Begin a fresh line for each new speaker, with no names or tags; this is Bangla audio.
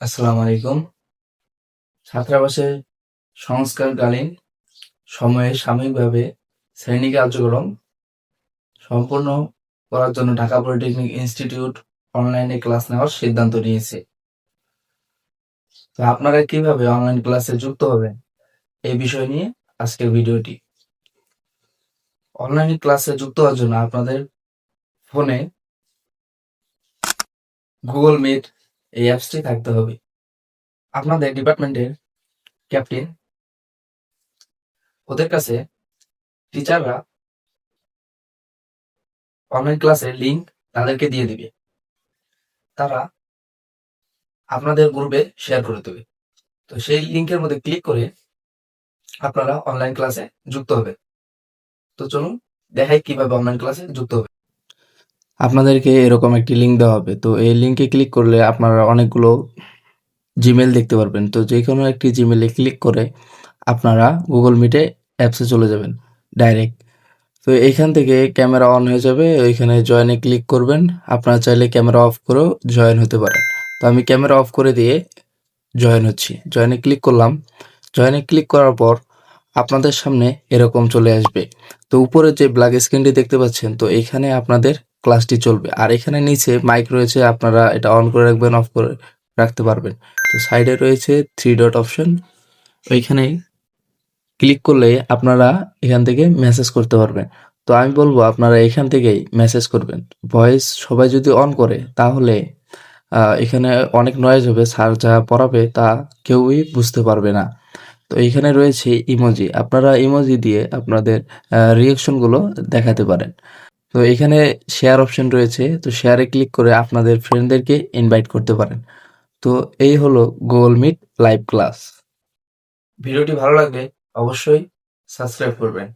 আসসালামু আলাইকুম। ছাত্রাবাসে সংস্কারকালীন সময়ে সাময়িকভাবে শ্রেণি কার্যক্রম সম্পূর্ণ করার জন্য ঢাকা পলিটেকনিক ইনস্টিটিউট অনলাইনে ক্লাস নেওয়ার সিদ্ধান্ত নিয়েছে। তো আপনারা কীভাবে অনলাইন ক্লাসে যুক্ত হবেন এই বিষয় নিয়ে আজকের ভিডিওটি। অনলাইন ক্লাসে যুক্ত হওয়ার জন্য আপনাদের ফোনে গুগল মিট এই অ্যাপসটি থাকতে হবে। আপনাদের ডিপার্টমেন্টের ক্যাপ্টেন, ওদের কাছে টিচাররা অনলাইন ক্লাসের লিঙ্ক তাদেরকে দিয়ে দিবে। তারা আপনাদের গ্রুপে শেয়ার করে দেবে। তো সেই লিঙ্কের মধ্যে ক্লিক করে আপনারা অনলাইন ক্লাসে যুক্ত হবে তো চলুন, দেখাই কীভাবে অনলাইন ক্লাসে যুক্ত হবে আপনাদেরকে এরকম একটি লিংক দেওয়া হবে। তো এই লিংকে ক্লিক করলে আপনারা অনেকগুলো জিমেল দেখতে পারবেন। তো যে কোনো একটি জিমেলে ক্লিক করে আপনারা গুগল মিটে অ্যাপসে চলে যাবেন ডাইরেক্ট তো এইখান থেকে ক্যামেরা অন হয়ে যাবে, ওইখানে জয়েনে ক্লিক করবেন। আপনারা চাইলে ক্যামেরা অফ করেও জয়েন হতে পারেন। তো আমি ক্যামেরা অফ করে দিয়ে জয়েন হচ্ছি। জয়েনে ক্লিক করলাম। জয়েনে ক্লিক করার পর আপনাদের সামনে এরকম চলে আসবে। তো উপরে যে ব্ল্যাক স্ক্রিনটি দেখতে পাচ্ছেন, তো এখানে আপনাদের ক্লাসটি চলবে। আর এখানে নিচে মাইক রয়েছে, আপনারা এটা অন করে রাখবেন অফ করে রাখতে পারবেন। তো সাইডে রয়েছে থ্রি ডট অপশন ওইখানে ক্লিক করলে আপনারা এখান থেকে মেসেজ করতে পারবেন। তো আমি বলব, আপনারা এখান থেকেই মেসেজ করবেন। ভয়েস সবাই যদি অন করে, তাহলে এখানে অনেক নয়েজ হবে স্যার যা পড়াবে তা কেউই বুঝতে পারবে না। তো এখানে রয়েছে ইমোজি আপনারা ইমোজি দিয়ে আপনাদের রিয়েকশনগুলো দেখাতে পারেন। তো এখানে শেয়ার অপশন রয়েছে, তো শেয়ারে ক্লিক করে আপনাদের ফ্রেন্ডদেরকে ইনভাইট করতে পারেন। তো এই হলো গুগল মিট লাইভ ক্লাস ভিডিওটি ভালো লাগলে অবশ্যই সাবস্ক্রাইব করবেন।